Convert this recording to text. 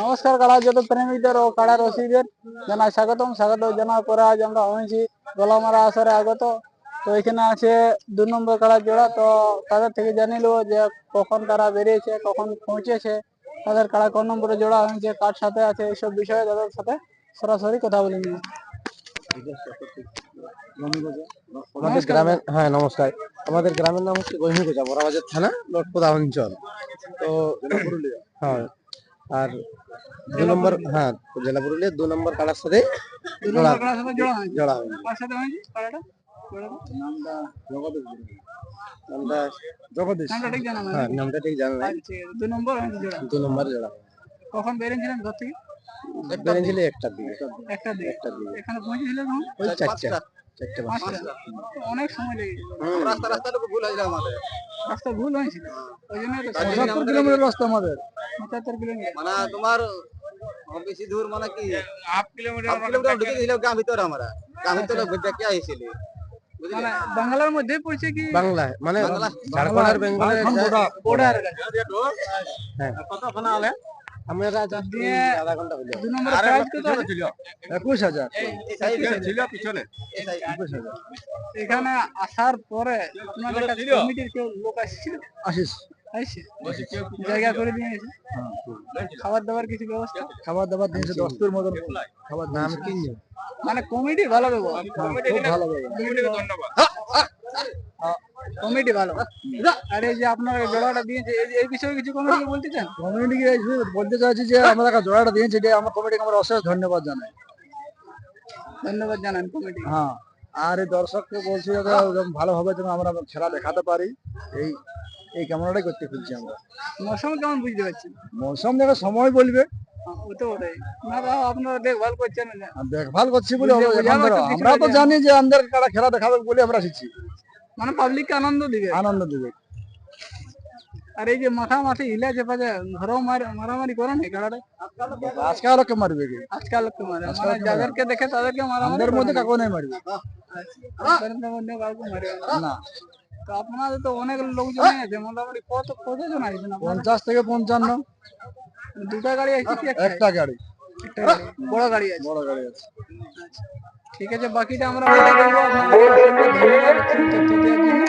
নমস্কার কাড়া যত প্রেমিকদের ও কাড়া রসিকদের। জানাই স্বাগতম, স্বাগত জানার পরে আজ আমরা হয়েছি গোলামারা আসরে আগত। তো এখানে আছে দু নম্বর কাড়া জোড়া। তো তাদের থেকে নেব যে কখন তারা বেরিয়েছে, কখন পৌঁছেছে, তাদের কাড়া কোন নম্বরে জোড়া হয়েছে কার সাথে আছে এইসব বিষয়ে তাদের সাথে সরাসরি কথা বলে আমাদের গ্রামের হ্যাঁ নমস্কার। আমাদের গ্রামের নাম হচ্ছে গৈমিকোচা বড়বাজার থানা লটপদা অঞ্চল। তো হ্যাঁ আর দু নম্বর হ্যাঁ জেলা পুরুলিয়া দু নম্বর কাড়ার সাথে জোড়া? নামটা জগদীশ ঠিক জানা হ্যাঁ নামটা ঠিক জানা নাই। আচ্ছা, দু নম্বর জোড়া। দু নম্বর জোড়া। কখন বেরিয়েছিলেন ঘর থেকে? বেরিয়েছিল একটার দিকে। একটা দিকে। একটার দিকে। এখানে পৌঁছেছিলেন ওই চারটে। চারটে পাঁচটা পাঁচটা অনেক সময় লেগে গেল রাস্তা রাস্তাটুকু ভুল হয়েছিল আমাদের। রাস্তা ভুল হয়েছিল। ওই জন্য পঁচাত্তর কিলোমিটার রাস্তা আমাদের। পঁচাত্তর কিলোমিটার। মানে তোমার বেশি দূর মানে কি? হাফ কিলোমিটার হাফ কিলোমিটার ঢুকে দিছিল গাঁ ভিতরে আমরা। গাঁ ভিতরে দেখে আইছিল? মানে বাংলার মধ্যে পড়ছে কি? বাংলায়। মানে বাংলা। ঝাড়খণ্ড আর বেঙ্গলের বর্ডার। হ্যাঁ। আলে আমরা আধা ঘণ্টা হলো। একুশ হাজার। ছিল পিছনে। একুশ হাজার। এখানে আসার পরে আপনাদের কমিটির কেউ লোক আসছিল? আসিস জায়গা করে দিয়ে গেছে খাবার দাবার কিছু ব্যবস্থা? খাবার দাবার দিয়েছে দশ মতন খাবার নাম কি মানে কমিটি ভালো ব্যবহার। খুব ভালো কমিটি ভালো। আর এই যে আপনারা জোড়াটা দিয়েছে এই- বিষয়ে কিছু কমিটি বলতে চান? কমিটিকে বলতে চাইছি যে আমরা জোড়াটা দিয়েছি যে আমার অশেষ ধন্যবাদ জানাই। ধন্যবাদ জানান কমিটি হ্যাঁ আর এই দর্শককে বলছি যাতে ভালোভাবে যেন আমরা খেলা দেখাতে পারি। এই এই কামনাটাই করতে খুঁজছি আমরা। মৌসুম কেমন বুঝতে পারছেন মৌসুম দেখে সময় বলবে। হ্যাঁ, দেখভাল করছেন না। দেখভাল করছি বলে আমরা তো জানি যে আমাদের খেলা দেখাবে বলে আমরা এসেছি মানে পাবলিককে আনন্দ দিবে। আনন্দ দিবে। আর এই যে মাথা মাথি হিলা চেপা ঘরেও মার- মারামারি করে না খেলাটা? আজকাল লোকে মারবে কি? আজকাল লোককে মারে। মানে যাদেরকে দেখে তাদেরকে মারামারি আমাদের মধ্যে। কাকু নাই মারবে। কাউকে মারে না। তো আপনাদের তো অনেক লোকজন আছে মোটামুটি কত কতজন আসবেন? পঞ্চাশ থেকে পঞ্চান্ন। দুটা গাড়ি আছে একটা গাড়ি? বড় গাড়ি আছে। বড় গাড়ি আছে। ঠিক আছে বাকিটা আমরা বলে দেবো আপনাদের তথ্য দেওয়ার জন্য